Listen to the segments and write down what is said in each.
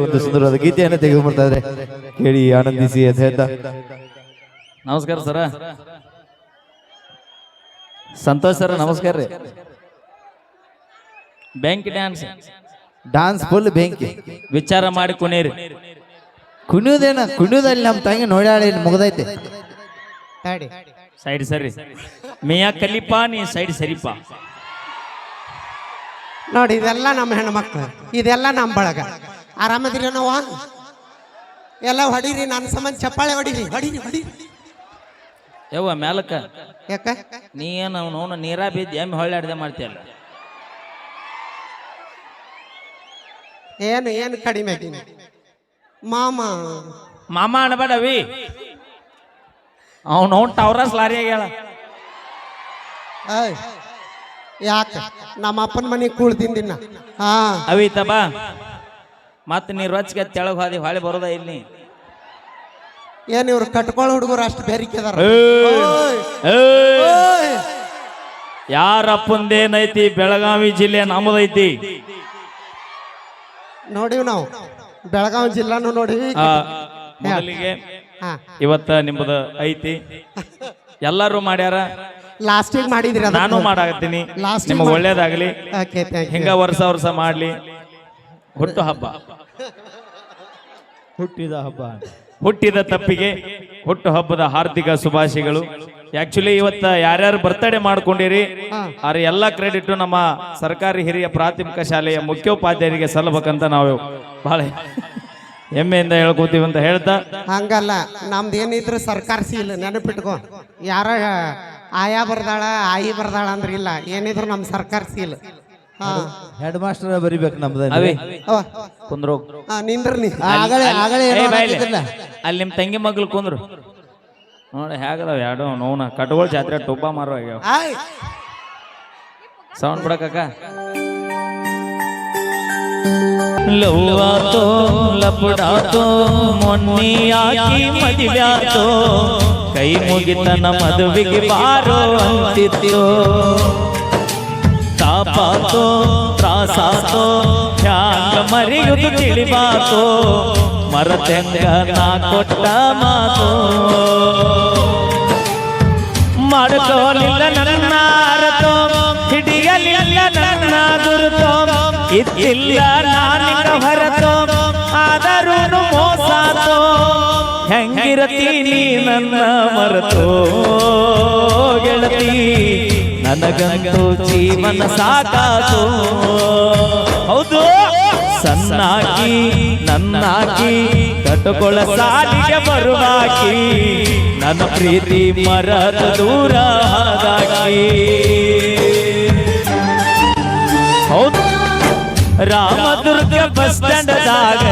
ಒಂದು ಸುಂದರವಾದ ಗೀತೆಯನ್ನು ತೆಗೆದುಕೊಳ್ತಾ ಇದ್ದಾರೆ. ಕೇಳಿ ಆನಂದಿಸಿ ಅಂತ ಹೇಳ್ತಾ. ನಮಸ್ಕಾರ ಸರ. ಸಂತೋಷ್ ಸರ ನಮಸ್ಕಾರ ರೀ. Bank dance. ಡಾನ್ಸ್ ಫುಲ್ ಬೆಂಕಿ. ವಿಚಾರ ಮಾಡಿ ಕುಣೀರಿ ಕುಣಿಯೋದೇನ? ಕುಣಿಯೋದಲ್ಲಿ ನಮ್ಮ ತಂಗಿ ನೋಡ್ಯಾಳಿ ಮುಗ್ದೈತೆ. ಸೈಡ್ ಸರಿ. ಮೇಯಾ ಕಲಿಪಾ ನೀ ಸೈಡ್ ಸರಿಪ. ನೋಡಿ ಇದೆಲ್ಲ ನಮ್ಮ ಹೆಣ್ಮಕ್ಳು ಇದೆಲ್ಲ ನಮ್ಮ ಬಳಗ. ಆರಾಮದಿರಿ ನೋವಾ ಎಲ್ಲ ಹೊಡೀರಿ ನನ್ನ ಸಂಬಂಧ ಚಪ್ಪಾಳೆ ಹೊಡೀರಿ. ಹೊಡೀರಿ ಹೊಡೀರಿ. ಯವ್ವ ಮ್ಯಾಲಕ್ಕ ಯಾಕ? ನೀ ಏನು ಅವನು ನೀರಾ ಬಿದ್ದು ಎಮ್ಮೆ ಹೊಳ್ಳಾಡ್ದೆ ಮಾಡ್ತೀಯಲ್ಲ? ಏನು ಏನು ಕಡಿಮೆ? ಆಗೀನಿ ಮಾಮ. ಮಾಮ ಅನ್ಬೇಡವಿ. ಅವನು ಅವ್ನು ಟವರಸ್ ಲಾರಿ ಆಗ್ಯಾಳ. ಯಾಕ? ನಮ್ಮ ಅಪ್ಪನ ಮನೆ ಕೂಳ್ ತಿಂದಿನ ಹಾ. ಅವಿತಾ ಬಾ. ಮತ್ತೆ ನೀ ರೊಚ್ಗೆ ತೆಳಗ್ ಹೋದಿ ಹೊಳೆ ಬರೋದ ಇಲ್ಲಿ. ಏನ್ ಇವ್ರು ಕಟ್ಕೊಳ್ಳೋ ಹುಡುಗರು ಅಷ್ಟು ಬೆರಿಕೆದಾರ ಯಾರಪ್ಪಂದೇನೈತಿ? ಬೆಳಗಾವಿ ಜಿಲ್ಲೆ ನಮ್ಮದೈತಿ ನೋಡಿವ್ ನಾವು. ಬೆಳಗಾವಿ ಜಿಲ್ಲಾನು ನೋಡಿವಿ. ಮೊದಲಿಗೆ ಹಾ. ಇವತ್ತ ನಿಮ್ಮದ ಐತಿ. ಎಲ್ಲರೂ ಮಾಡ್ಯಾರ? ಲಾಸ್ಟಿಗೆ ಮಾಡಿದ್ರಿ ನಾನು ಮಾಡಾಕತ್ತೀನಿ. ಲಾಸ್ಟ್ ನಿಮಗೆ ಒಳ್ಳೇದಾಗಲಿ ಒಳ್ಳೇದಾಗ್ಲಿ. ಓಕೆ ಥ್ಯಾಂಕ್ ಹಿಂಗ ವರ್ಷ ವರ್ಷ ಮಾಡ್ಲಿ. ಹುಟ್ಟು ಹಬ್ಬ. ಹುಟ್ಟಿದ ಹಬ್ಬ. ಹುಟ್ಟಿದ ತಪ್ಪಿಗೆ ಹುಟ್ಟು ಹಬ್ಬದ ಹಾರ್ದಿಕ ಶುಭಾಶಯಗಳು. ಆಕ್ಚುಲಿ ಇವತ್ತ ಯಾರ್ಯಾರು ಬರ್ತಡೇ ಮಾಡ್ಕೊಂಡಿರಿ ಅವ್ರ ಎಲ್ಲಾ ಕ್ರೆಡಿಟ್ ನಮ್ಮ ಸರ್ಕಾರಿ ಹಿರಿಯ ಪ್ರಾಥಮಿಕ ಶಾಲೆಯ ಮುಖ್ಯೋಪಾಧ್ಯಾಯರಿಗೆ ಸಲ್ಲಬೇಕಂತ ನಾವು ಬಹಳ ಹೆಮ್ಮೆಯಿಂದ ಹೇಳ್ಕೋತೀವಿ ಅಂತ ಹೇಳ್ತಾ. ಹಂಗಲ್ಲ ನಮ್ದು ಏನಿದ್ರು ಸರ್ಕಾರ ಸೀಲ್ ನೆನಪಿಟ್ಕೊ. ಯಾರ ಆಯಾ ಬರ್ದಾಳ ಆಯಿ ಬರ್ದಾಳ ಅಂದ್ರೆ ಇಲ್ಲ ಏನಿದ್ರು ನಮ್ಮ ಸರ್ಕಾರ ಸೀಲ್. ಹೆಡ್ ಮಾಸ್ಟರ್ ಬರಿಬೇಕು ನಮ್ದಲ್ಲಿ ಅವಿ ಅವ, ಕುಂದ್ರು. ಆ, ನಿಂದ್ರ ನೀ ಆಗಲೇ ಆಗಲೇ ಏನೋ. ಅಲ್ಲಿ ನಿಮ್ ತಂಗಿ ಮಗ್ಳು ಕುಂದ್ರು. ನೋಡಿ ಹೇಗದಾವ ಎರಡು ನೋನ ಕಟ್ಗೋಳ್ ಜಾತ್ರೆ ಟೊಬ್ಬ ಮಾರೋ ಆಗ್ಯಾವ. ಆಯ್. ಸೌಂಡ್ ಬಿಡಕ್ಕ ಲವ್ವಾತೋ ಲಪುಡಾತೋ ಮೊನ್ನಿಯಾಗಿ ಮದುವ್ಯಾತೋ ಕೈ ಮುಗಿತನ ಮದುವೆಗೆ ಬಾರೋ ಅಂತಿತ್ತು. ತಾಪಾತೋ ತ್ರಾಸಾತೋ ಹ್ಯಾಂಗ ಮರೆಯುವುದು ತಿಳಿಬಾತೋ ಮರತೆಂಗ ನಾ ಕೊಟ್ಟ ಮಾತು. ಮಾಡ್ಕೋಲಿಲ್ಲ ನನ್ನ ಅರತೋ ಹಿಡಿಯಲಿಲ್ಲ ನನ್ನ ಗುರುತೋ ಇದ್ದಿಲ್ಲ ನಾನಿಕ ಹೊರತೋ ಆದರೂ ಮೋಸಾತೋ. ನೀ ನನ್ನ ಮರೆತೋ, ಗೆಳತಿ ನನಗಂತೂ ಜೀವನ ಸಾಕಾತು. ಹೌದು. ಸಣ್ಣಾಕಿ ನನ್ನಾಕಿ ಕಟ್ಟುಕೊಳ ಸಾಲಿಗೆ ಬರುವಾಕಿ ನನ್ನ ಪ್ರೀತಿ ಮರದ ದೂರ ಹಾದಾಕಿ ಹೌದು. ರಾಮದುರ್ಗ ಬಸ್ ಸ್ಟ್ಯಾಂಡ್ದಾಗ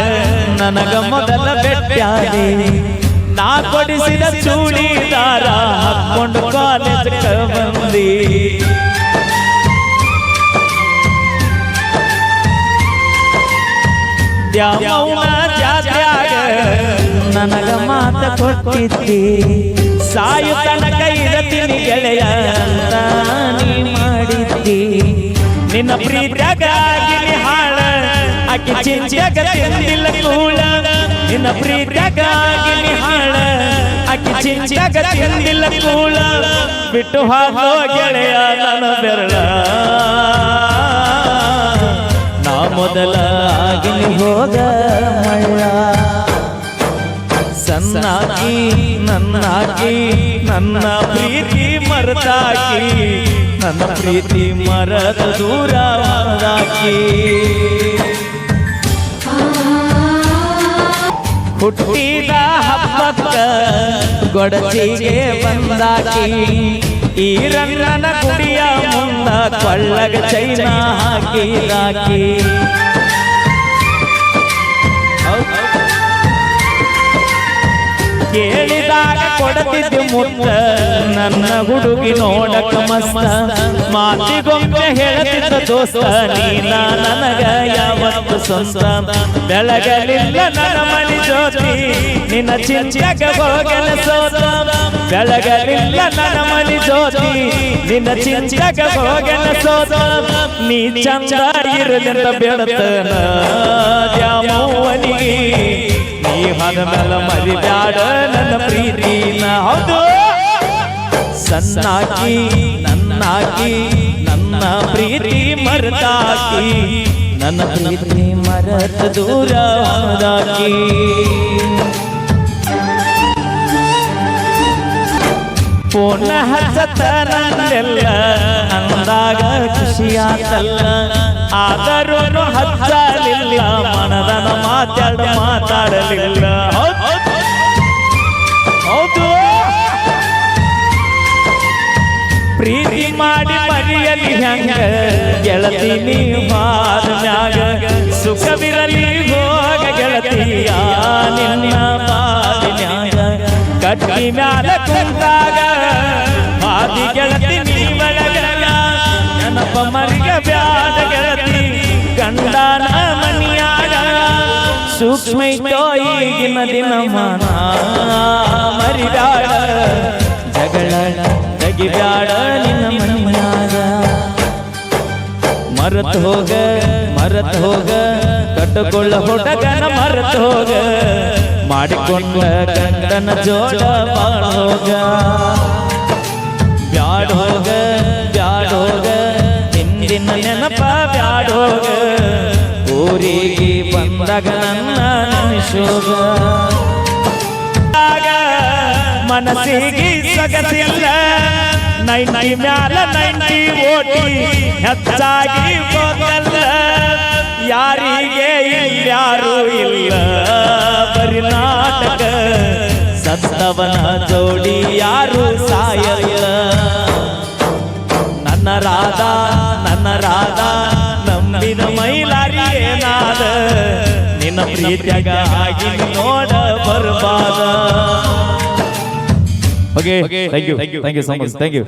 ನನಗ ಮೊದಲ ಭೇಟಿಯಾದಿ ನಾ ಕೊಡಿಸಿದ ಚೂಡಿದಾರ ಹಾಕೊಂಡು ಕಾಲೇಜ್ ಬಂದಿ ಜಾತ್ಯಾಗ ನನಗ ಮಾತ ಕೊಟ್ಟಿದ್ದಿ. ಸಾಯು ತನಕ ಇರತೀನಿ ಗೆಳೆಯ ಮಾಡಿದ್ದಿ. ನಿನ್ನ ಪ್ರೀತ್ಯಾಗ ಹಾಳ, ಆಕಿ ತಿಂದಿಲ್ಲ ಕೂಳ. ನಿನ್ನ ಪ್ರೀತಿಯಾಗಿ ನಿಹಾಳ ಹಾಳ. ಆಕಿ ಚಿಂಚಾಗ ತಿಂದಿಲ್ಲ ಕೂಳ. ಬಿಟ್ಟು ಹಾಕೋ ಗೆಳೆಯ, ನನ್ನ ಬೆರಳ. ನಾ ಮೊದಲ ಆಗಿ ಹೋಗ ಮಳ್ಳ ಸನ್ನಾಗಿ ನನ್ನಾಕಿ, ನನ್ನ ಪ್ರೀತಿ ಮರತಾಕಿ. ನನ್ನ ಪ್ರೀತಿ ಮರದ ದೂರ ಮರದಾಕಿ ಹುಟ್ಟಿದ ಹಬ್ಬಕ್ಕ ಗೊಡಚಿಗೆ ಬಂದಾಕಿ ಈ ರಂಗನ ಗುಡಿಯ ಮುಂದ ಕೊಳ್ಳಗ ಚೈನ ಹಾಕಿದಾಕಿ. ಕೇಳಿದಾಗ ಕೊಡತಿದ್ದು ಮುತ್ತ. ನನ್ನ ಹುಡುಗಿ ನೋಡಕ ಮಸ್ತ. ಮಾತಿಗೊಮ್ಮೆ ಹೇಳತಿದ್ದ ದೋಸ್ತ ನೀನ ನನಗ ಯಾವತ್ತು ಸ್ವಂತ. ಬೆಳಗಲಿಲ್ಲ ನನ್ನ ಮನಿ ಜ್ಯೋತಿ, ನಿನ್ನ ಚಿಂಚಕ ಹೋಗಲ ಸೋತ ಬೆಳಗಲಿಲ್ಲ ನನ್ನ ಮನಿ ಜ್ಯೋತಿ, ನಿನ್ನ ಚಿಂಚಕ ಹೋಗಲ ಸೋತ ನೀ ಚಂದ ಇರಲಿಂದ ಬೆಳತನ ದ್ಯಾಮವ್ವನಿಗೆ ನೀ ಹದ ಮೇಲೆ ಮರಿಬ್ಯಾಡ ನನ್ನ ಪ್ರೀತಿನ. ಹೌದು. ಸನ್ನಾಕಿ ನನ್ನಾಕಿ, ನನ್ನ ಪ್ರೀತಿ ಮರದಾಕಿ ನನ್ನ ಪ್ರೀತಿ ಮರತ ದೂರ ಹೋದಾಕಿ ಪೂರ್ಣ ಸತನಲ್ಲ ಅಂದಾಗ ಖುಷಿಯಾತಲ್ಲ. ಆದರೂ ಹಚ್ಚಲಿಲ್ಲ ಮನದ ಮಾತಾಡ ಮಾತಾಡಲಿಲ್ಲ. ಹೌದು ಪ್ರೀತಿ ಮಾಡಿ ಮರಿಯಲಿ ಹೆಂಗ, ಗೆಳತಿ ನೀ ಬಾದ್ಮ್ಯಾಗ ಸುಖವಿರಲಿ ಹೋಗ ಗೆಳತಿಯ ನಿನ್ನ ಬಾದಿನ್ಯಾಗ ಕಟ್ಟಿ ಮ್ಯಾಲ ಕುಂತಾಗ ಬಾದಿ ಗೆಳತಿ ನೀ ಬೆಳಗಾಗ ನೆನಪ ಮರಿಗ ಬ್ಯಾಡ ಗೆಳತಿ, ಗಂಡನ ಮನಿಯಾಗ. ಸೂಕ್ಷ್ಮ ಈಗಿನ ದಿನ ಮನ, ಮರಿಬ್ಯಾಡ, ಜಗಳ ತೆಗಿಬ್ಯಾಡ ನಿನ್ನ ಮನಿಯಾಗ. ಮರತ್ ಹೋಗ ಮರತ್ ಹೋಗ, ಕಟ್ಟಕೊಳ್ಳ ಹುಡುಗನ ಮರತ್ ಹೋಗ. ಮಾಡಿಕೊಂಡ ಗಂಡನ ಜೋಡ ಬಾಳೋಗ. ಬ್ಯಾಡೋಗ ಬ್ಯಾಡೋಗ ಹಿಂದಿನ ನೆನಪ ಬ್ಯಾಡೋಗ. ಊರಿಗೆ ಬಂದಾಗ ನನ್ನ ನೆನೆಸೋಗ. ಮನಸ್ಸಿಗೆ ಸಗತಿಲ್ಲ. ನೈ ನೈ ಮ್ಯಾಲ ನೈಂಟಿ ಓಟಿ ಹೆಚ್ಚಾಗಿ ಹೋಗಲ್ಲ. ಯಾರಿಗೆ ಯಾರು ಇಲ್ಲ. ಪರಿನಾಟಕ ಸತ್ತವನ ಜೋಡಿ ಯಾರು ಸಾಯಲ್ಲ. ನನ್ನ ರಾಧಾ ನನ್ನ ರಾಧಾ ನಂಬಿನ ಮೈಲಾರಿ ಏನಾದ? ನಿನ್ನ ಪ್ರೀತಿಯಾಗ ಆಗಿ ನೋಡ ಬರ್ಬಾದ okay thank you thank you so much thank you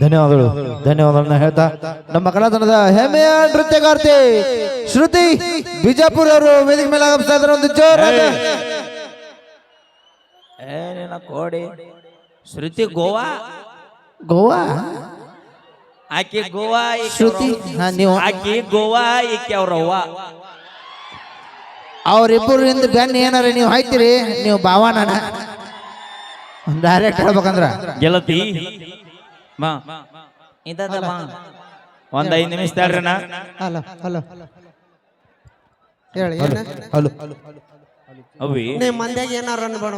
ಧನ್ಯವಾದಗಳು. ಧನ್ಯವಾದಗಳನ್ನ ಹೇಳ್ತಾ ನಮ್ಮ ಕಲಾತನದ ಹೆಮ್ಮೆಯ ನೃತ್ಯಗಾರ್ತಿ ಶ್ರುತಿ ಬಿಜಾಪುರ ಅವರು ವೇದಿಕೆ ಮೇಲೆ ಆಗಮಿಸ್ತಾ ಇದ್ದಾರೆ. ಒಂದು ಏನಿನ ಕೋಡಿ. ಶ್ರುತಿ ಗೋವಾ? ಗೋವಾ? ಆಕಿ ಗೋವಾ ಶ್ರುತಿ? ನೀವು. ಆಕಿ ಗೋವಾ ಈಕೆ ಅವ್ರವ್ವ ಅವ್ರಿಬ್ಬರಿಂದ ಬೆನ್ನ ಏನಾರ ನೀವು ಹಾಯ್ತೀರಿ? ನೀವು ಭಾವನ ಡೈರೆಕ್ಟ್ ಹೇಳ್ಬೇಕಂದ್ರ? ಗೆಳತಿ. ಮಾ. ಇದದ ಮಾ. ಒಂದ್ ಐದ್ ನಿಮಿಷ ತಡ್ರಣ ಹಲೋ ಹಲೋ ಹೇಳಿ ಏನ? ಹಲೋ. ಅವಿ. ನಿಮ್ಮ ಮಂದ್ಯಾಗ ಏನಾರ ಅನ್ಬೇಡ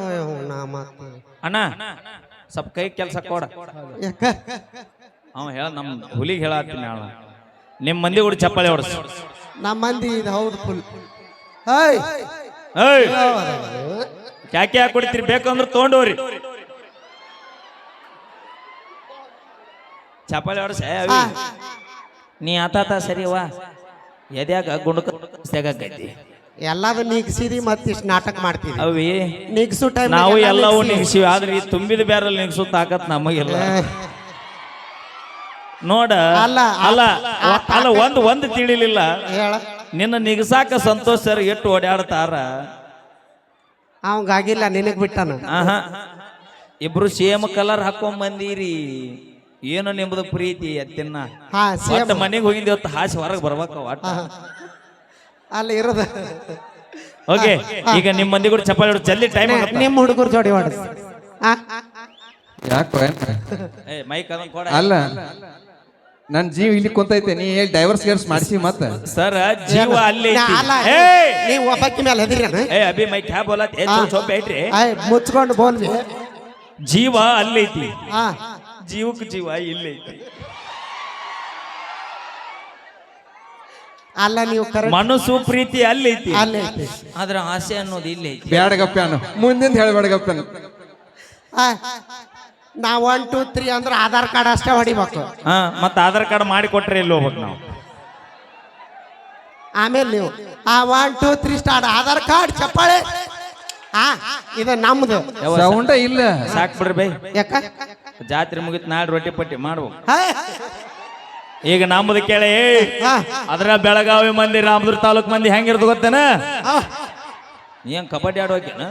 ನಾ ಮಾತು. ಅಣ್ಣ ಸ್ವಲ್ಪ ಕೈ ಕೆಲಸ ಕೊಡ. ಯಾಕ? ಅವ ಹೇಳ ನಮ್ಮ ಹುಲಿಗೆ ಹೇಳತ್ತೀನಿ ನಿಮ್ಮ ನಿಮ್ ಮಂದಿ ಕೂಡ ಚಪ್ಪಾಳೆ ಹೊಡ್ಸ. ನಮ್ಮ ಮಂದಿ ಇದು ಹೌದು ಫುಲ್. ಏಯ್ ಏಯ್ ಕ್ಯಾಕೆ ಹಾಕಿ ಕೊಡ್ತೀರಿ ಬೇಕಂದ್ರೆ ತೊಗೊಂಡೋರಿ ಚಪ್ಪಾಳೆ ಹೊಡ್ಸ ನೀ ಆತಾತ ಸರಿವಾ ಎದ್ಯಾಗ ಗುಂಡಕ ತೆಗಕೈತಿ ಎಲ್ಲಾದು ಮತ್ತೆ ಮತ್ತಿಷ್ಟು ನಾಟಕ ಮಾಡ್ತೀವಿ ಅವಿ ನಿಗ್ಸು ಟೈಮ್ ನಾವು ಎಲ್ಲವೂ ನಿಗ್ಸಿವಿ ಆದ್ರೆ ಈ ತುಂಬಿದ ಬ್ಯಾರಲ್ಲಿ ನಿಗ್ಸು ತಾಕತ್ ನಮಗಿಲ್ಲ. ನೋಡ ಅಲ್ಲ, ಅಲ್ಲ ಅಲ್ಲ ಒಂದ್ ಒಂದ್ ತಿಳಿಲಿಲ್ಲ. ನಿನ್ನ ನಿಗಸಾಕ ಸಂತೋಷ ಸರ್ ಎಷ್ಟು ಓಡಾಡ್ತಾರ ಅವಂಗಾಗಿಲ್ಲ ನಿನಗ್ ಬಿಟ್ಟಾನ. ಇಬ್ರು ಸೇಮ್ ಕಲರ್ ಹಾಕೊಂಡ್ ಬಂದೀರಿ ಏನು ನಿಮ್ದು ಪ್ರೀತಿ ಎತ್ತಿನ ಹಾ ಸೇಮ್. ಒಟ್ಟ ಮನೆಗೆ ಹೋಗಿದ್ದೆ ಇವತ್ತು ಹಾಸಿ ಹೊರಗೆ ಬರ್ಬೇಕ ಒಟ್ಟ ಅಲ್ಲಿ ಇರೋದು. ಓಕೆ ಈಗ ನಿಮ್ಮ ಮಂದಿ ಕೂಡ ಚಪ್ಪಾಳೆ ಹೊಡ್ದು ಜಲ್ದಿ ಟೈಮ್ ನಿಮ್ಮ ಹುಡುಗರು ಜೋಡಿ ಹೊಡ್ಸ್ ಆ? ಯಾಕೋ ಏ ಮೈಕ್ ಅದನ್ನ ಕೊಡ. ಅಲ್ಲ ನನ್ ಜೀವ ಇಲ್ಲಿ ಕುಂತೈತೆ ನೀ ಹೇಳಿ ಡೈವರ್ಸ್ ಗೇರ್ಸ್ ಮಾಡಿಸಿ ಮತ್ತ. ಸರ್ ಜೀವ ಅಲ್ಲಿ ನಾ ಐತಿ. ಅಲ್ಲ! ನೀವು ಒಬ್ಬಕ್ಕಿ ಮೇಲೆ ಹೆದಿರೇನ ಏ ಅಭಿ ಮೈ ಕ್ಯಾಬ್ ಬೋಲತ್ ಏ ಐಟ್ರಿ ಆಯ್ ಮುಚ್ಕೊಂಡು ಬೋಲ್ವಿ ಜೀವ ಅಲ್ಲೈತಿ ಹಾ. ಜೀವಕ್ಕೆ ಜೀವ ಇಲ್ಲೈತಿ ಅಲ್ಲ ನೀವು ಕರೆಕ್ಟ್ ಮನಸ್ಸು ಪ್ರೀತಿ ಅಲ್ಲೈತಿ ಅಲ್ಲಿ ಐತಿ ಆದ್ರ ಆಸೆ ಅನ್ನೋದು ಇಲ್ಲೈತಿ ಬ್ಯಾಡಗಪ್ಪ್ಯಾನು ಮುಂದಿಂದ ಹೇಳ್ಬೇಡಗಪ್ಪ ಆ, ನಾ ಒನ್ ಟೂ ತ್ರೀ ಅಂದ್ರೆ ಆಧಾರ್ ಕಾರ್ಡ್ ಅಷ್ಟೇ ಹೊಡಿಬೇಕು. ಹಾ ಮತ್ತ ಆಧಾರ್ ಕಾರ್ಡ್ ಮಾಡಿ ಕೊಟ್ರೆ ಎಲ್ಲಿ ಹೋಗ್ಬೇಕು ನಾವು? ಆಮೇಲೆ ನೀವು ಆ one two three start Aadhaar card ಚಪ್ಪಾಳೆ. ಹಾ ಇದು ನಮ್ದು. ಸೌಂಡ ಇಲ್ಲ. ಸಾಕ್ ಬಿಡ್ರಿ ಬೈ. ಯಾಕ? ಜಾತ್ರೆ ಮುಗಿತ್ ನಾಳೆ ರೊಟ್ಟಿ ಪಟ್ಟಿ ಮಾಡ್ಬೇಕು ಈಗ ನಮ್ಮದು ಕೇಳಿ. ಅದ್ರ ಬೆಳಗಾವಿ ಮಂದಿ ರಾಮದುರ್ ತಾಲೂಕ್ ಮಂದಿ ಹೆಂಗಿರ್ದು ಗೊತ್ತೇನ? ನೀ ಏನ್ ಕಬಡ್ಡಿ ಆಡೋಕೇನ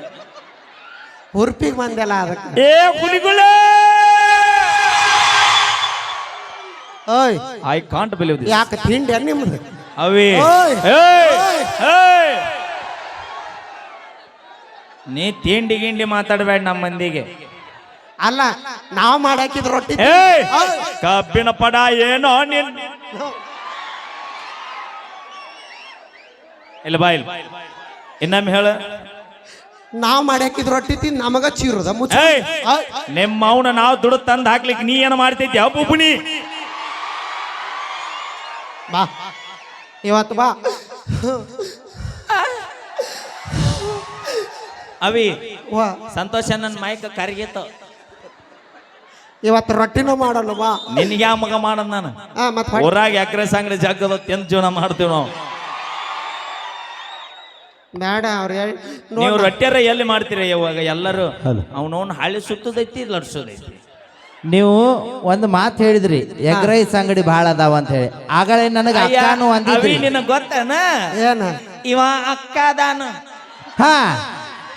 ಹುರ್ಪಿಗೆ ಬಂದೆಲ್ಲ ಅದಕ್ಕೆ. ಏ ಹುಲಿಗಳ ಐ ಕಾಂಟ್ ಬಿಲೀವ್ ದಿಸ್ ಯಾಕೆ ತಿಂಡಿ ನಿಮ್ದು? ಅವಿ! ನೀ ತಿಂಡಿ ಗಿಂಡಿ ಮಾತಾಡಬೇಡ ನಮ್ಮ ಮಂದಿಗೆ. ಅಲ್ಲ ನಾವ್ ಮಾಡಾಕಿದ್ ರೊಟ್ಟಿ ಏ ಕಬ್ಬಿನ ಪಡ ಏನೋ ನಿನ್ ಇಲ್ಲ ಬಾ ಇಲ್ಲ ಇನ್ನೊಮ್ಮೆ ಹೇಳ. ನಾವ್ ಮಾಡಾಕಿದ್ ರೊಟ್ಟಿ ತಿನ್ ನಮಗ ಚೀರದ ಮುಚ್ಚ. ಏಯ್! ನಿಮ್ಮ ಅವನ ನಾವು ದುಡ್ಡು ತಂದು ಹಾಕ್ಲಿಕ್ಕೆ ನೀ ಏನು ಮಾಡ್ತೈತಿ ಅಬ್ಬುಬುನಿ ಬಾ. ಇವತ್ತು ಬಾ. ಅವಿ ವಾ. ಸಂತೋಷ ನನ್ನ ಮೈಕ್ ಕರಿಗಿತ್ತು. ಇವತ್ತು ರೊಟ್ಟಿನೂ ಮಾಡಲ್ವಾ? ಬಾ ನಿನ್ಗೆ ಯಾವ ಮಗ ಮಾಡದ್ ನಾನು? ಆ ಊರಾಗ ಎಕರೆ ಸಂಗಡಿ ಜಗ್ಗದ ತಿಂದು ಜೀವನ ಮಾಡ್ತೀವಿ ನಾವು. ಬೇಡ ಅವ್ರು ಹೇಳಿ. ನೀವು ರೊಟ್ಟಿಯರ ಎಲ್ಲಿ ಮಾಡ್ತೀರಿ ಇವಾಗ ಎಲ್ಲರೂ? ಅವನವನು ಹಳ್ಳಿ ಸುತ್ತದೈತಿ ಲಡ್ಸೋದೈತಿ ನೀವು ಒಂದು ಮಾತು ಹೇಳಿದ್ರಿ ಎಗ್ ರೈಸ್ ಅಂಗಡಿ ಬಹಳ ಅದಾವ ಅಂತ ಹೇಳಿ. ಆಗಲೇ ನನಗೆ ಅಕ್ಕಾನು ಅಂದಿದ್ರಿ. ನಿನಗೆ ಗೊತ್ತೇನ? ಏನ? ಇವ ಅಕ್ಕ ಅದಾನ. ಹಾ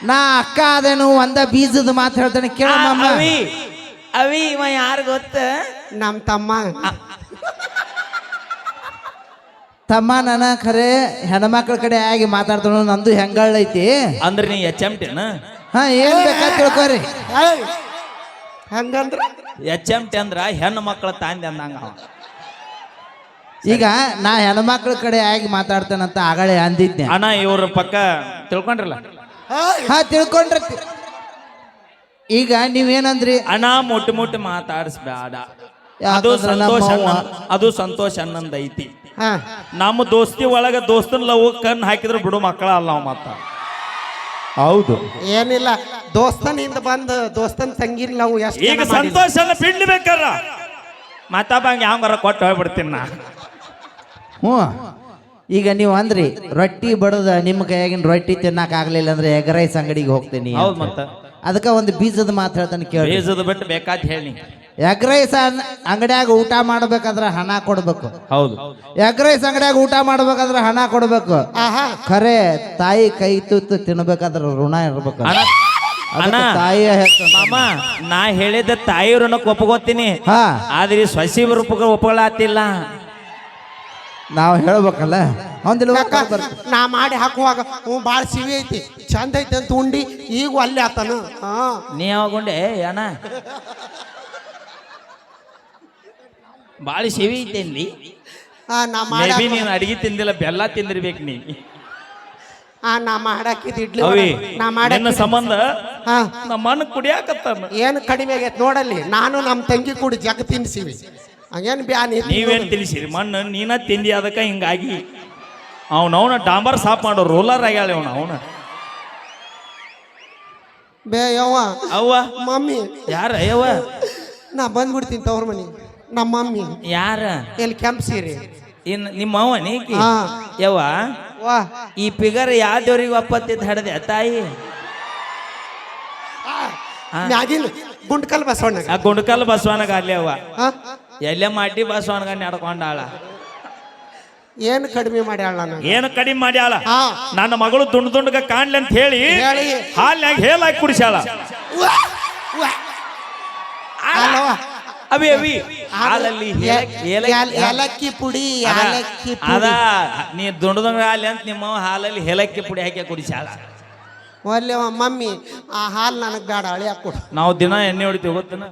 ನಾ ಅಕ್ಕ ಅದೇನು ಒಂದ ಬೀಜದ ಮಾತು ಹೇಳ್ತೇನೆ ಕೇಳ ಆ, ಮಾಮ. ಅವಿ ಇವ ಯಾರು ಗೊತ್ತ? ನಮ್ಮ ತಮ್ಮ. ತಮ್ಮ ನನ್ನ ಖರೆ ಹೆಣ್ಮಕ್ಳ ಕಡೆ ಆಗಿ ಮಾತಾಡ್ತಾಳು ನಂದು ಹೆಂಗಳೈತಿ ಅಂದ್ರೆ ನೀ ಎಚ್ ಎಂ ಟೆನ್ ಹಾ ಏನ್ ಬೇಕಾ ತಿಳ್ಕೊರಿ! ಹಂಗಂದ್ರ? ಎಚ್ ಎಂ ಟಿ ಅಂದ್ರ ಹೆಣ್ಣು ಮಕ್ಕಳ ತಾಂದೆ ಅಂದಂಗ ಅವ. ಈಗ ನಾ ಹೆಣ್ಮಕ್ಳ ಕಡೆ ಆಗಿ ಮಾತಾಡ್ತೇನಂತ ಆಗಳೆ ಅಂದಿದ್ದೆ. ಅಣ್ಣ ಇವ್ರ ಪಕ್ಕ ತಿಳ್ಕೊಂಡ್ರಲ್ಲ! ಹಾ ತಿಳ್ಕೊಂಡ್ರ. ಈಗ ನೀವೇನಂದ್ರಿ? ಅಣ್ಣ ಮೊಟ್ಟ ಮೊಟ್ಟ ಮಾತಾಡಿಸ್ಬೇಡ ಅದು ಸಂತೋಷ ಅಣ್ಣ- ಅದು ಸಂತೋಷ ಅನ್ನಂದ ಐತಿ. ಹಾ. ನಮ್ಮ ದೋಸ್ತಿ ಒಳಗ ದೋಸ್ತನ ಲವ್ ಕಣ್ ಹಾಕಿದ್ರೆ ಬಿಡು ಮಕ್ಕಳ ಅಲ್ಲ ಅವ ಮತ್ತ. ಹೌದು. ಏನಿಲ್ಲ ದೋಸ್ತನಿಂದ ಬಂದು ದೋಸ್ತನ ತಂಗಿನ ನಾವು ಎಷ್ಟು ಈಗ ಸಂತೋಷನ ಬಿಡ್ಲಿಬೇಕಾರ ಮತ್ತಬ್ಬಂಗ ಯಾವಂಗಾರ ಕೊಟ್ಟು ಹೋಗ್ಬಿಡ್ತೀನಿ ನಾ. ಹ್ಞೂ. ಈಗ ನೀವು ಅಂದ್ರಿ ರೊಟ್ಟಿ ಬಡದ ನಿಮ್ಮ ಕೈಯಾಗಿನ ರೊಟ್ಟಿ ತಿನ್ನಕ್ ಆಗ್ಲಿಲ್ಲ ಅಂದ್ರೆ ಎಗ್ ರೈಸ್ ಅಂಗಡಿಗೆ ಹೋಗ್ತೀನಿ ಅಂತ. ಹೌದ್ ಮತ್ತ. ಅದಕ್ಕ ಒಂದು ಬೀಜದ ಮಾತು ಹೇಳ್ತಾನೆ ಕೇಳಿ ಬೀಜದ ಬಿಟ್ಟು ಬೇಕಾದ ಹೇಳಿ. ಎಗ್ ರೈಸ್ ಅಂಗಡಿಯಾಗ ಊಟ ಮಾಡ್ಬೇಕಾದ್ರೆ ಹಣ ಕೊಡ್ಬೇಕು. ಹೌದು. ಎಗ್ ರೈಸ್ ಅಂಗಡಿಯಾಗ ಊಟ ಮಾಡ್ಬೇಕಾದ್ರೆ ಹಣ ಕೊಡ್ಬೇಕು. ಆಹಾ. ಖರೆ ತಾಯಿ ಕೈ ತುತ್ತು ತಿನ್ಬೇಕಾದ್ರೆ ಋಣ ಇರ್ಬೇಕು. ಅಣ್ಣ ತಾಯಿಯ ಹೆಸರು. ಮಾಮ ನಾ ಹೇಳಿದ ತಾಯಿ ಋಣಕ್ಕೆ ಒಪ್ಕೋತೀನಿ ಹಾ. ಆದ್ರೆ ಈ ಸಸಿ ರೂಪಕ ಒಪ್ಕೊಳತ್ತಿಲ್ಲ ನಾವು ಹೇಳ್ಬೇಕಲ್ಲ? ಒಂದಿಲ್ಲ ಯಾಕ? ನಾ ಮಾಡಿ ಹಾಕುವಾಗ ಹ್ಞೂ ಭಾಳ ಸಿವಿ ಐತಿ. ಚಂದ ಐತಿ ಅಂತ ಉಂಡಿ ಈಗ ಅಲ್ಲೇ ಆತನ. ಹಾಂ. ನೀ ಯಾವಾಗುಂಡೆ ಅಣ್ಣ ಭಾಳ ಸಿವಿ ಐತೇನ್ಲಿ ಆ, ನಾ ಮಾಡಿ ನೀನು ಅಡಿಗೆ ತಿಂದಿಲ್ಲ ಬೆಲ್ಲ ತಿಂದಿರ್ಬೇಕು ನೀ. ಆ ನಾ ಮಾಡಾಕಿದ್ ಇಡ್ಲಿ ಅವಿ ವಡೆ. ನಾ ಮಾಡ ನಿನ್ನ ಸಂಬಂಧ ಹಾ. ನಮ್ಮ ಅಣ್ಣ ಕುಡಿಯಾಕತ್ತಾನ. ಏನು ಕಡಿಮೆ ಆಗೈತೆ ನೋಡಲ್ಲಿ. ನಾನು ನಮ್ಮ ತಂಗಿ ಕೂಡಿ ಜಗ ತಿನ್ಸಿವಿ. ಹಂಗೇನು ಬ್ಯಾನ್ ಐತಿ ನೀವೇನ್ ತಿಳಿಸಿರಿ? ಮಣ್ಣು ನೀನ ತಿಂದಿ ಅದಕ್ಕೆ ಹಿಂಗಾಗಿ. ಅವನವನ ಡಾಂಬರ್ ಸಾಫ್ ಮಾಡೋ ರೋಲರ್ ಆಗ್ಯಾಳ ಅವನ ಅವನ. ಬೇ ಯವ್ವ. ಅವ್ವ? ಮಮ್ಮಿ. ಯಾರ? ಅಯ್ಯವ್ವ ನಾ ಬಂದ್ಬಿಡ್ತೀನಿ ತವ್ರ ಮನಿ. ನಮ್ಮ ಮಮ್ಮಿ. ಯಾರ? ಎಲ್ಲಿ ಕೆಂಪ್ ಸೀರೆ. ಇನ್ ನಿಮ್ಮ ಅವ್ವ ನೀಕಿ? ಹಾ. ಯವ್ವ? ವಾ. ಈ ಪಿಗರ್ ಯಾವ ದೇವ್ರಿಗೆ ಒಪ್ಪತ್ತಿದ್ ಹಡದೆ ತಾಯಿ? ಗುಂಡ್ಕಲ್ ಬಸವಣ್ಣ ಗುಂಡ್ಕಲ್ ಗುಂಡಕಲ್ ಬಸವನಗ ಅಲ್ಲಿ ಅವ್ವ. ಹಾ. ಎಲ್ಲೇ ಮಾಡಿ ಬಸವನಗ ನಡ್ಕೊಂಡಾಳ. ಏನು ಕಡಿಮೆ ಮಾಡ್ಯಾಳ ನಾನು? ಏನು ಕಡಿಮೆ ಮಾಡ್ಯಾಳ? ಹಾ. ನನ್ನ ಮಗಳು ದುಂಡ್ ದುಂಡಗ ಕಾಣ್ಲಿ ಅಂತ ಹೇಳಿ ಹೇಳಿ. ಹಾಲ್ನ್ಯಾಗ ಹೇಲಾಗಿ ಕುಡಿಸ್ಯಾಳ. ಅವಿ ಅವಿ. ಹಾಲಲ್ಲಿ ಏಲಕ್ಕಿ- ಪುಡಿ ಅದ- ಏಲಕ್ಕಿ ಅದ ಪುಡಿ ನೀ ದುಂಡದಂಗ ಹಾಲಿ ಅಂತ ನಿಮ್ಮ ಹಾಲಲ್ಲಿ ಹೇಲಕ್ಕಿ ಪುಡಿ ಹಾಕಿ ಕುಡಿಸ್ಯಾಳ. ಒಲ್ಲೆ ಮಮ್ಮಿ ಆ ಹಾಲು ನನಗೆ ಬೇಡ ಅಳಿ ಕೊಡು. ನಾವು ದಿನ ಎಣ್ಣೆ ಹೊಡಿತೀವಿ ಗೊತ್ತನ?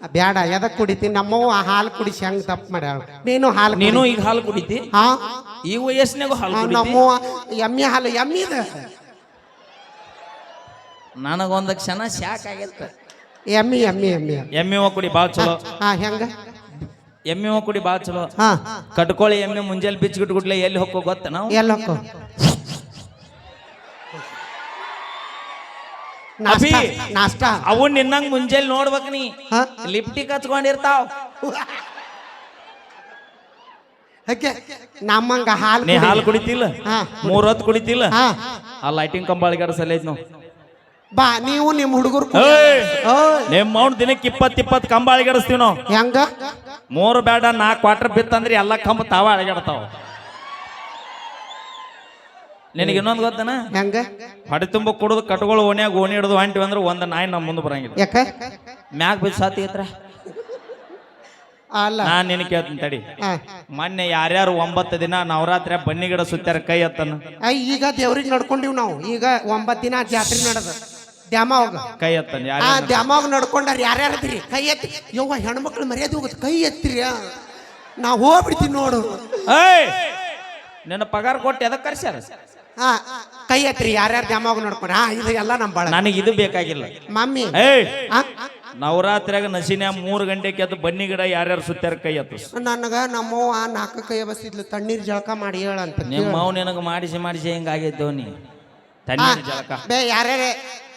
ಬೇಡ ಎದಕ್ ಕುಡಿತಿ? ನಮ್ಮವ್ವ ಆ ಹಾಲು ಕುಡಿಸಿ ಹೆಂಗ್ ತಪ್ಪು ಮಾಡ್ಯಾಳ. ನೀನು ಹಾಲು ನೀನು ಈಗ ಹಾಲು ಕುಡಿತಿ? ಹಾ ಈ ವಯಸ್ಸಿನಾಗೂ ಹಾಲು ಕುಡಿತಿ? ನಮ್ಮವ್ವ ಎಮ್ಮಿ ಹಾಲು ಎಮ್ಮಿದ ನನಗೊಂದು ಕ್ಷಣ ಶಾಕ್ ಆಗೈತೆ ಎಮ್ಮಿ ಎಮ್ಮಿ ಎಮ್ಮಿ. ಎಮ್ಮೆ ಹೂವ ಕುಡಿ ಭಾಳ ಚಲೋ. ಹಾ ಹೆಂಗ? ಎಮ್ಮಿ ಹೋಗಿ ಕುಡಿ ಭಾಳ ಚಲೋ. ಹಾ. ಕಟ್ಕೊಳ್ಳಿ ಎಮ್ಮಿ ಮುಂಜಾನೆ ಬಿಚ್ಚಿಟ್ಗುಟ್ಲೆ ಎಲ್ಲಿ ಹೋಗೋ ಗೊತ್ತ ನಾವು? ಎಲ್ಲ ಹೊಕ್ಕು? ನಾಷ್ಟ ಅಭಿ. ನಾಷ್ಟ ಅವು ನಿನ್ನಂಗ್ ಮುಂಜಾನೆ ನೋಡ್ಬೇಕ್ ನೀ. ಹಾ? ಲಿಪ್ಟಿಕ್ ಹಚ್ಕೊಂಡಿರ್ತಾವ. ನಮ್ಮಂಗ ಹಾಲು ನೀ ಹಾಲು ಕುಡಿ. ಕುಡಿತಿಲ್ಲ? ಹಾ. ಮೂರ್ ಹೊತ್ತು ಕುಡಿತಿಲ್ಲ? ಹಾ. ಆ ಲೈಟಿಂಗ್ ಕಂಬಾಳಿಗಾರ ಸಲ ಐತ್ ನಾವು ಬಾ ನೀವು ನಿಮ್ಮ ಹುಡುಗರು ಏಯ್! ನಿಮ್ಮ ಅವ್ನ ದಿನಕ್ಕೆ ಇಪ್ಪತ್ ಇಪ್ಪತ್ ಕಂಬ ಅಳಿಗಾಡಿಸ್ತೀವಿ ನಾವು ಹೆಂಗ? ಮೂರು ಬೇಡ ನಾಲ್ಕು ಕ್ವಾರ್ಟರ್ ಬಿತ್ತಂದ್ರೆ ಎಲ್ಲ ಕಂಬ ತಾವ ಅಳಿಗಾಡ್ತಾವ. ನಿನಗೆ ಇನ್ನೊಂದು ಗೊತ್ತನ? ಹೆಂಗ? ಹೊಡೆ ತುಂಬ ಕುಡಿದು ಕಟ್ಗಳು ಓಣ್ಯಾಗ ಓಣಿ ಹಿಡಿದು ಹೊಂಟಿವಿ ಅಂದ್ರೆ ಒಂದ್ ನಾಯಿ ನಮ್ಮ ಮುಂದೆ ಬರಂಗಿಲ್ಲ. ಯಾಕ? ಮ್ಯಾಗ ಬಿದ್ದು ಸಾತಿ ಹತ್ರ? ಅಲ್ಲ. ನಾನ್ ನಿನ್ ಕೇಳ್ತೀನಿ ತಡಿ. ಆ. ಮೊನ್ನೆ ಯಾರ್ಯಾರು ಒಂಬತ್ತು ದಿನ ನವರಾತ್ರಿ ಬನ್ನಿ ಗಿಡ ಸುತ್ತಾರ ಕೈ ಎತ್ತನ? ಐ, ಈಗ ದೇವ್ರಿಗೆ ನಡ್ಕೊಂಡಿವ್ ನಾವು. ಈಗ ಒಂಬತ್ತು ದಿನ ಜಾತ್ರೆ ನಡೆದ. ದ್ಯಾಮವಾಗ ಕೈ ಎತ್ತನ ಆ ಯಾರ ದ್ಯಾಮವಾಗ ನಡ್ಕೊಂಡಾರ ಯಾರ್ಯಾರು ಅದಿರಿ ಕೈ ಎತ್ತಿ. ಯವ್ವ ಹೆಣ್ಮಕ್ಳು ಮರ್ಯಾದೆ ಹೋಗುತ್ತೆ. ಕೈ ಎತ್ತಿರಿ ನಾವು ಹೋಗ್ಬಿಡ್ತೀವಿ ಹೋಗ್ಬಿಡ್ತೀನಿ ನೋಡು. ಏಯ್! ನಿನ್ನ ಪಗಾರ ಕೊಟ್ಟು ಎದಕ್ ಕರ್ಸ್ಯಾರ? ಹಾ ಕೈ ಹತ್ರಿ ಯಾರ್ಯಾರು ದ್ಯಾಮವಾಗ ನೋಡ್ಕೊಂಡು ಹಾ ಇದು ಎಲ್ಲ ನಮ್ಮ ಬಾಳ. ನನಗೆ ಇದು ಬೇಕಾಗಿಲ್ಲ. ಮಮ್ಮಿ ಏಯ್ ಆ, ನವರಾತ್ರಿಯಾಗ ನಸಿನ್ಯಾ ಮೂರು ಗಂಟೆಗೆ ಅದು ಬನ್ನಿ ಗಿಡ ಯಾರ್ಯಾರು ಸುತ್ತಾರ ಕೈ ನನಗೆ ನನಗ ನಮ್ಮವ್ವ ನಾಲ್ಕು ಕೈ ಬಸಿದ್ಲು ತಣ್ಣೀರ್ ಜಳಕ ಮಾಡಿ ಹೇಳಂತ ನಿಮ್ಮ ಮಾವು ನಿನಗೆ ಮಾಡಿಸಿ ಮಾಡಿಸಿ ಹೆಂಗಾಗಿದ್ದವ್ ನೀ ತಣ್ಣೀರು ತಣ್ಣೀರ್ ಜಳಕ. ಬೇ ಯಾರ್ಯಾರೇ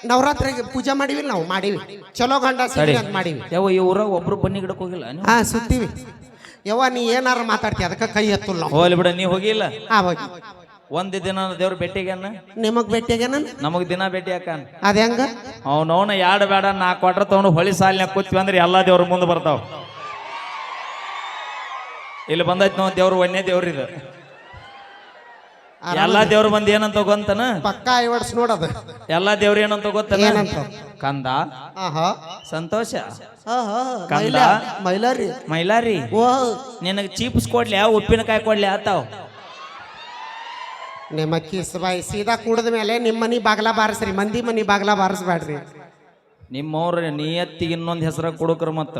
ನವರಾತ್ರಿಗೆ ಪೂಜೆ ಮಾಡಿವಿ ನಾವು ಮಾಡಿವಿ. ಚಲೋ ಗಂಡ ಸರಿ ಅಂತ ಮಾಡಿವಿ. ಯಾವ ಈ ಊರಾಗ ಒಬ್ರು ಬನ್ನಿ ಗಿಡಕ್ಕೆ ಹೋಗಿಲ್ಲ ನೀವು? ಹಾ ಸುತ್ತೀವಿ. ಯವ್ವ ನೀ ಏನಾರ ಮಾತಾಡ್ತಿ ಅದಕ್ಕೆ ಕೈ ಎತ್ತಲ್ಲ ನಾವು. ಹೋಗ್ಲಿ ಬಿಡ ನೀ ಹೋಗಿಲ್ಲ? ಆ ಹೋಗಿ. ಒಂದ್ ದಿನ ದೇವ್ರ ಭೇಟಿಗೇನ ನಿಮಗ್ ಭೇಟಿಯಾಗ ನಮಗ್ ದಿನ ಭೇಟಿ ಯಾಕನ್ ಅದ ಹೆಂಗ? ಅವನವನ ಎರಡು ಬೇಡ ನಾಲ್ಕು ಕೊಟ್ರ ತಗೊಂಡು ಹೊಳಿ ಸಾಲಿನಾಗ ಕೂತ್ವಿ ಅಂದ್ರೆ ಎಲ್ಲಾ ದೇವ್ರ ಮುಂದೆ ಬರ್ತಾವ. ಇಲ್ಲಿ ಬಂದೈತ್ ನಾವು ದೇವ್ರು ಒಂದೇ ದೇವ್ರ ಇದು. ಎಲ್ಲಾ ದೇವ್ರ ಬಂದ್ ಏನಂತ ಗೊತ್ತನ? ಪಕ್ಕ ಐವಡ್ಸ್ ನೋಡದ ಎಲ್ಲಾ ದೇವ್ರ ಏನಂತ ಗೊತ್ತಲ್ಲ ಏನಂತ? ಕಂದ? ಆಹಾ. ಸಂತೋಷ? ಆಹಾ, ಕಂದ? ಮೈಲಾರಿ. ಮೈಲಾರಿ. ಓ ನಿನಗೆ ಚೀಪ್ಸ್ ಕೊಡ್ಲಿ ಉಪ್ಪಿನಕಾಯಿ ಕೊಡ್ಲಿ ಆತಾವ್ ನಿಮ್ಮ ಕಿಸ್ ಬಾಯಿ ಸೀದಾ ಕುಡಿದ ಮೇಲೆ ನಿಮ್ಮ ಮನೆ ಬಾಗ್ಲ ಬಾರಿಸ್ರಿ ಮಂದಿ ಮನಿ ಬಾಗ್ಲ ಬಾರಿಸ್ಬೇಡ್ರಿ. ನಿಮ್ಮವ್ರ ನಿಯತ್ತಿಗೆ ಇನ್ನೊಂದು ಹೆಸರ ಕೊಡಕ್ರ ಮತ್ತ.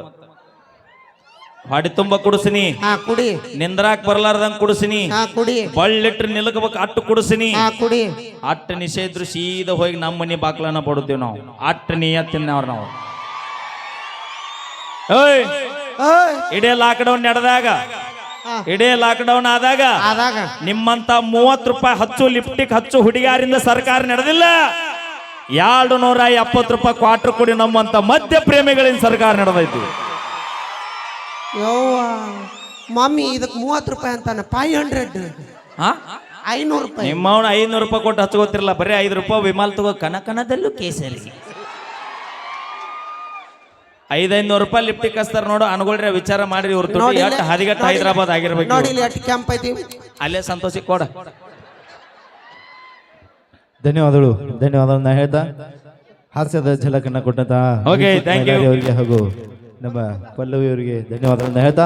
ಹೊಡಿ ತುಂಬ ಕುಡಿಸಿನಿ. ಹಾ ಕುಡಿ. ನಿಂದ್ರಾಕ್ ಬರ್ಲಾರ್ದಂಗ್ ಕುಡಿಸಿನಿ. ಹಾ ಕುಡಿ. ಬಳ್ಳಿಟ್ರು ನಿಲ್ಕಬೇಕು ಅಟ್ಟು ಕುಡಿಸಿನಿ. ಹಾ ಕುಡಿ. ಅಟ್ಟ ನಿಷೇಧ್ರು ಸೀದಾ ಹೋಗಿ ನಮ್ಮ ಮನೆ ಬಾಗ್ಲನ್ನ ಬಡುತ್ತೀವಿ ನಾವು. ಅಟ್ಟ ನಿಯತ್ತಿನವ್ರು ನಾವು. ಏಯ್! ಇಡೇ ಲಾಕ್ಡೌನ್ ನಡೆದಾಗ ಹಾ. ಲಾಕ್ ಲಾಕ್ಡೌನ್ ಆದಾಗ ಆದಾಗ ನಿಮ್ಮಂತ ಮೂವತ್ತು ರೂಪಾಯಿ ಹಚ್ಚು ಲಿಫ್ಟಿಗೆ ಹಚ್ಚು ಹುಡುಗಿಯಾರಿಂದ ಸರ್ಕಾರ ನಡೆದಿಲ್ಲ. ಎರಡು ನೂರ ಎಪ್ಪತ್ತು ರೂಪಾಯಿ ಕ್ವಾರ್ಟರ್ ಕೊಡಿ ನಮ್ಮಂತ ಮಧ್ಯ ಪ್ರೇಮಿಗಳಿಂದ ಸರ್ಕಾರ ನಡೆದೈತಿ. ಯವ್ವ ಮಮ್ಮಿ ಇದಕ್ಕೆ ಮೂವತ್ತು ರೂಪಾಯಿ ಅಂತಾನೆ ಫೈವ್ ಹಂಡ್ರೆಡ್ ಹಾ ಐನೂರು ರೂಪಾಯಿ. ನಿಮ್ಮವನ ಐನೂರು ರೂಪಾಯಿ ಕೊಟ್ಟು ಹಚ್ಕೋತಿರಲ್ಲ ಬರೀ ಐದು ರೂಪಾಯಿ ವಿಮಾಲ್ ತಗೋ ಕನಕನದಲ್ಲೂ ಕೇಸಲ್ಲಿ. ಐದೈನೂರು ರೂಪಾಯಿ ಲಿಫ್ಟಿಗೆ ಕಸ್ತಾರ ನೋಡು ಅನ್ಕೊಳ್ರಿ ವಿಚಾರ ಮಾಡ್ರಿ ಇವ್ರ ನೋಡಿ ಎಷ್ಟು ಹದಿಗೆಟ್ಟು ಹೈದರಾಬಾದ್ ಆಗಿರ್ಬೇಕು ನೋಡಿ ಇವ್ರು. ಇಲ್ಲಿ ಎಷ್ಟು ಕ್ಯಾಂಪ್ ಐತಿ ಅಲ್ಲೇ ಸಂತೋಷಿ ಕೊಡ. ಧನ್ಯವಾದಗಳು ಧನ್ಯವಾದಗಳನ್ನ ಹೇಳ್ತಾ ಹಾಸ್ಯದ ಝಲಕನ್ನ ಕೊಟ್ಟಂತ ಓಕೆ ಥ್ಯಾಂಕ್ ಯು ಅವರಿಗೆ ಹಾಗೂ ನಮ್ಮ ಪಲ್ಲವಿ ಅವರಿಗೆ ಧನ್ಯವಾದಗಳನ್ನ ಹೇಳ್ತಾ